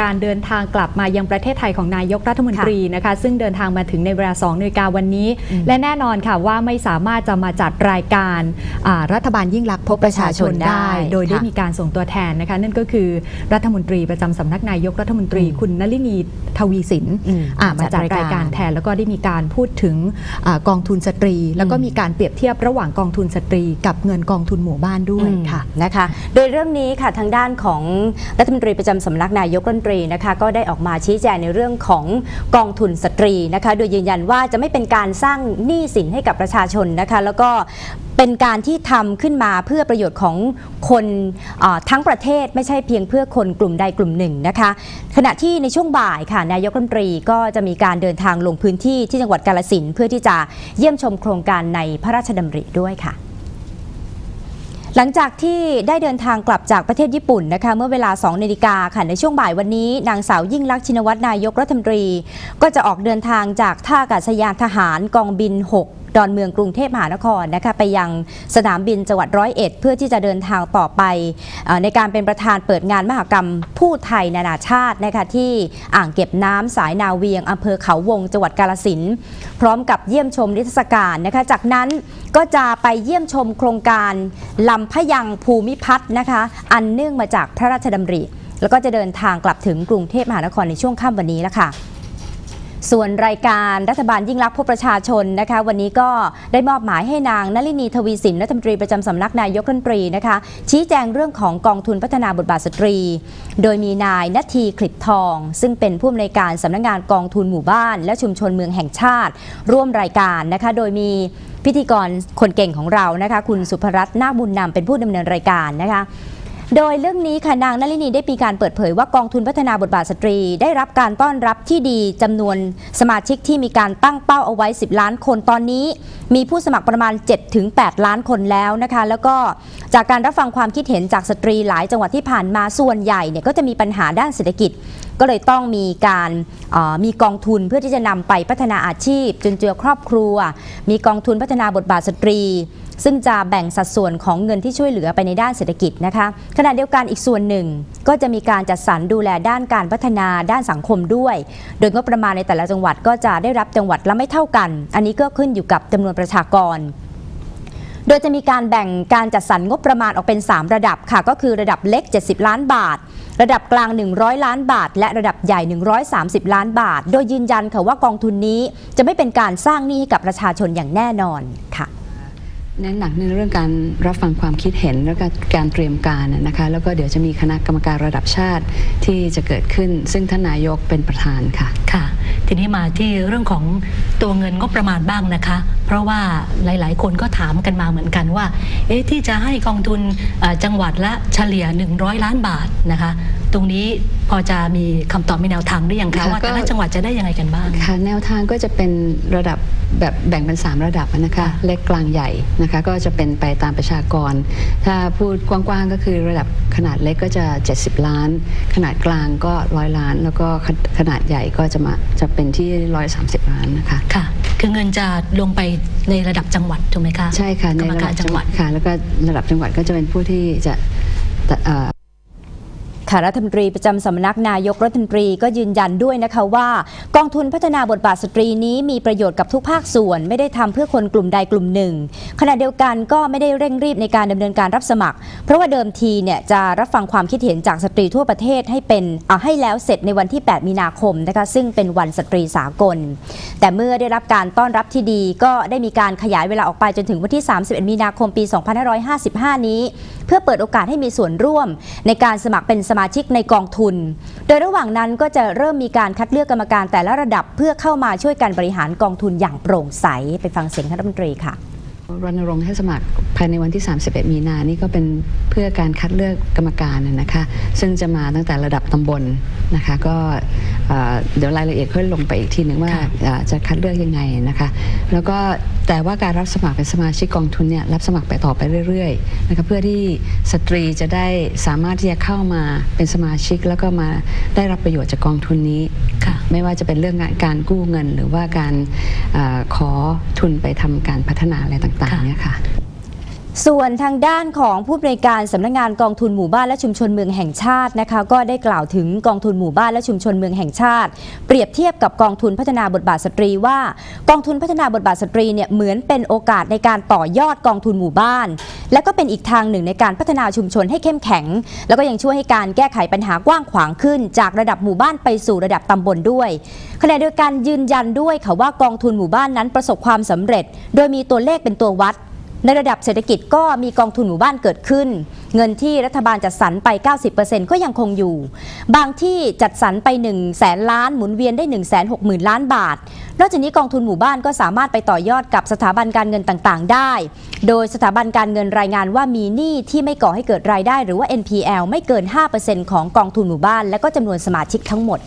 การเดินทางกลับมายังประเทศไทยของนายกรัฐมนตรีนะคะ ซึ่งเดินทางมาถึงในเวลา2นาฬิกาวันนี้ และแน่นอนค่ะว่าไม่สามารถจะมาจัดรายการอ่ารัฐบาลยิ่งลักษณ์พบประชาชนได้ โดยได้ค่ะมีการส่งตัวแทนนะคะ นั่นก็คือรัฐมนตรีประจำสำนักนายกรัฐมนตรีคุณนลินีทวีสินอืมอ่ามามาจัจัดดรายการรายการแทนแล้วก็ได้มีการพูดถึงอากองทุนสตรี แล้วก็มีการเปรียบเทียบระหว่างกองทุนสตรี กับเงินกองทุนหมู่บ้านด้วยค่ะอืมนะคะ โดยเรื่องนี้ค่ะทางด้านของรัฐมนตรีประจำสำนักนายกรัฐมนตรีนะคะก็ได้ออกมาชี้แจงในเรื่องของกองทุนสตรีนะคะ โดยยืนยันว่าจะไม่เป็นการสร้างหนี้สินให้กับประชาชนนะคะ แล้วก็เป็นการที่ทำขึ้นมาเพื่อประโยชน์ของคนทั้งประเทศไม่ใช่เพียงเพื่อคนกลุ่มใดกลุ่มหนึ่งนะคะ ขณะที่ในช่วงบ่ายค่ะนายกรัฐมนตรีก็จะมีการเดินทางลงพื้นที่ที่จังหวัดกาลสินเพื่อที่จะเยี่ยมชมโครงการในพระราชดำริด้วยค่ะ หลังจากที่ได้เดินทางกลับจากประเทศญี่ปุ่นนะคะเมื่อเวลา2นาฬิกาค่ะในช่วงบ่ายวันนี้ นางสาวยิ่งลักษณ์ชินวัตรนายกรัฐมนตรี ก็จะออกเดินทางจากท่าอากาศยานทหารกองบิน 6ดอนเมืองกรุงเทพมหานครนะคะไปยังสนามบินจังหวัดร้อยเอ็ดเพื่อที่จะเดินทางต่อไปอในการเป็นประธานเปิดงานมหกรรมผู้ไทยนานาชาตินะคะที่อ่างเก็บน้ำสายนาเวียงอำเภอเขาวงจังหวัดกาลสินพร้อมกับเยี่ยมชมนิทรรศการนะคะจากนั้นก็จะไปเยี่ยมชมโครงการลำพะยังภูมิพัฒน์นะคะ อันเนื่องมาจากพระราชดำริ แล้วก็จะเดินทางกลับถึงกรุงเทพมหานครในช่วงค่ำวันนี้แล้วค่ะส่วนรายการรัฐบาลยิ่งรักพบประชาชนนะคะ วันนี้ก็ได้มอบหมายให้นางนลินีทวีสินรัฐมนตรีประจำสำนักนายกรัฐมนตรีนะคะ ชี้แจงเรื่องของกองทุนพัฒนาบทบาทสตรี โดยมีนายนาทีคลิปทอง ซึ่งเป็นผู้อำนวยการสำนักงานกองทุนหมู่บ้าน และชุมชนเมืองแห่งชาติ ร่วมรายการนะคะ โดยมี พิธีกรคนเก่งของเรานะคะ คุณสุภรัตน์นาคบุญนำเป็นผู้ดำเนินรายการนะคะ โดยเรื่องนี้ค่ะนางนลินีได้มีการเปิดเผยว่ากองทุนพัฒนาบทบาทสตรี ได้รับการต้อนรับที่ดีจำนวนสมาชิกที่มีการตั้งเป้าเอาไว้ 10 ล้านคนตอนนี้ มีผู้สมัครประมาณ 7-8 ล้านคนแล้วนะคะ แล้วก็จากการรับฟังความคิดเห็นจากสตรีหลายจังหวัดที่ผ่านมาส่วนใหญ่เนี่ยก็จะมีปัญหาด้านเศรษฐกิจ ก็เลยต้องมีการมีกองทุนเพื่อที่จะนำไปพัฒนาอาชีพจนเจือครอบครัว มีกองทุนพัฒนาบทบาทสตรี ซึ่งจะแบ่งสัดส่วนของเงินที่ช่วยเหลือไปในด้านเศรษฐกิจนะคะ ขณะเดียวกันอีกส่วนหนึ่ง ก็จะมีการจัดสรรดูแลด้านการพัฒนาด้านสังคมด้วย โดยงบประมาณในแต่ละจังหวัดก็จะได้รับจังหวัดละไม่เท่ากัน อันนี้ก็ขึ้นอยู่กับจำนวนประชากรโดยจะมีการแบ่งการจัดสรรงบประมาณออกเป็น 3 ระดับค่ะ ก็คือระดับเล็ก 70 ล้านบาท ระดับกลาง 100 ล้านบาท และระดับใหญ่ 130 ล้านบาท โดยยืนยันค่ะว่ากองทุนนี้จะไม่เป็นการสร้างหนี้ให้กับประชาชนอย่างแน่นอนค่ะ เน้นหนักในเรื่องการรับฟังความคิดเห็นแล้วก็การเตรียมการนะคะแล้วก็เดี๋ยวจะมีคณะกรรมการระดับชาติที่จะเกิดขึ้น ซึ่งท่านนายกเป็นประธานค่ะค่ะ ทีนี้มาที่เรื่องของตัวเงินงบประมาณบ้างนะคะ ราะว่าหลาย ๆ คนก็ถามกันมาเหมือนกันว่า เอ๊ะที่จะให้กองทุนเอ่อจังหวัดละเฉลี่ย 100 ล้านบาทนะคะ ตรงนี้พอจะมีคำตอบมีแนวทางหรือยังคะค่ะว่าแต่ก็ละจังหวัดจะได้ยังไงกันบ้างค่ะแนวทางก็จะเป็นระดับแบบแบ่งเป็น 3 ระดับนะคะค่ะเล็กกลางใหญ่นะคะก็จะเป็นไปตามประชากร ถ้าพูดกว้างๆก็คือระดับขนาดเล็กก็จะ 70 ล้าน ขนาดกลางก็ร้อยล้าน แล้วก็ขขนาดใหญ่ก็จะมาจะเป็นที่ 130 ล้านนะคะค่ะ คือเงินจะลงไปในระดับจังหวัดถูกไหมคะใช่ค่ะกในรรมระกาดัรบจังหวัดค่ะ แล้วก็ระดับจังหวัดก็จะเป็นผู้ที่จะเอ่อ ค่ะรัฐมนตรีประจำสำนักนายกรัฐมนตรีก็ยืนยันด้วยนะคะว่า กองทุนพัฒนาบทบาทสตรีนี้มีประโยชน์กับทุกภาคส่วน ไม่ได้ทำเพื่อคนกลุ่มใดกลุ่มหนึ่ง ขณะเดียวกันก็ไม่ได้เร่งรีบในการดำเนินการรับสมัคร เพราะว่าเดิมทีเนี่ยจะรับฟังความคิดเห็นจากสตรีทั่วประเทศให้เป็นเอาให้แล้วเสร็จในวันที่ 8 มีนาคมนะคะซึ่งเป็นวันสตรีสากล แต่เมื่อได้รับการต้อนรับที่ดีก็ได้มีการขยายเวลาออกไปจนถึงวันที่ 31 มีนาคมปี 2555 นี้ เพื่อเปิดโอกาสให้มีส่วนร่วม ในการสมัครเป็นสมาชิกในกองทุน โดยระหว่างนั้นก็จะเริ่มมีการคัดเลือกกรรมการแต่ละระดับ เพื่อเข้ามาช่วยกันบริหารกองทุนอย่างโปร่งใสไปฟังเสียงท่านรัฐมนตรีค่ะ รณรงค์ให้สมัครภายในวันที่ 31 มีนานี่ก็เป็นเพื่อการคัดเลือกกรรมการน่ะนะคะ ซึ่งจะมาตั้งแต่ระดับตำบลนะคะ ก็เอ่อเดี๋ยวรายละเอียดค่อยลงไปอีกทีหนึ่งว่าค่ะเอ่อจะคัดเลือกยังไงนะคะ แล้วก็แต่ว่าการรับสมัครเป็นสมาชิกกองทุนเนี่ยรับสมัครไปต่อไปเรื่อยๆนะคะเพื่อที่สตรีจะได้สามารถที่จะเข้ามาเป็นสมาชิกแล้วก็มาได้รับประโยชน์จากกองทุนนี้ ค่ะไม่ว่าจะเป็นเรื่องการกู้เงิน หรือว่าการเออขอทุนไปทำการพัฒนาอะไรต่างๆเนี่ยค่ะส่วนทางด้านของผู้บริการสำนักงานกองทุนหมู่บ้านและชุมชนเมืองแห่งชาตินะคะ ก็ได้กล่าวถึงกองทุนหมู่บ้านและชุมชนเมืองแห่งชาติ เปรียบเทียบกับกองทุนพัฒนาบทบาทสตรีว่า กองทุนพัฒนาบทบาทสตรีเนี่ยเหมือนเป็นโอกาสในการต่อยอดกองทุนหมู่บ้าน และก็เป็นอีกทางหนึ่งในการพัฒนาชุมชนให้เข้มแข็ง แล้วก็ยังช่วยให้การแก้ไขปัญหากว้างขวางขึ้น จากระดับหมู่บ้านไปสู่ระดับตำบลด้วยขณะเดียวกันยืนยันด้วยค่ะว่ากองทุนหมู่บ้านนั้นประสบความสำเร็จ โดยมีตัวเลขเป็นตัววัด ในระดับเศรษฐกิจก็มีกองทุนหมู่บ้านเกิดขึ้น เงินที่รัฐบาลจัดสรรไป 90%ก็ยังคงอยู่ บางที่จัดสรรไป 1 0 0 0 0แสนล้านหมุนเวียนได้ 1 6 0 0 0 0 ล้านบาท นอกจากนี้กองทุนหมู่บ้านก็สามารถไปต่อยอดกับสถาบันการเงินต่างๆ ได้ โดยสถาบันการเงินรายงานว่ามีหนี้ที่ไม่ก่อให้เกิดรายได้ หรือว่า NPL ไม่เกิน 5%ของกองทุนหมู่บ้าน และก็จำนวนสมาชิกทั้งหมด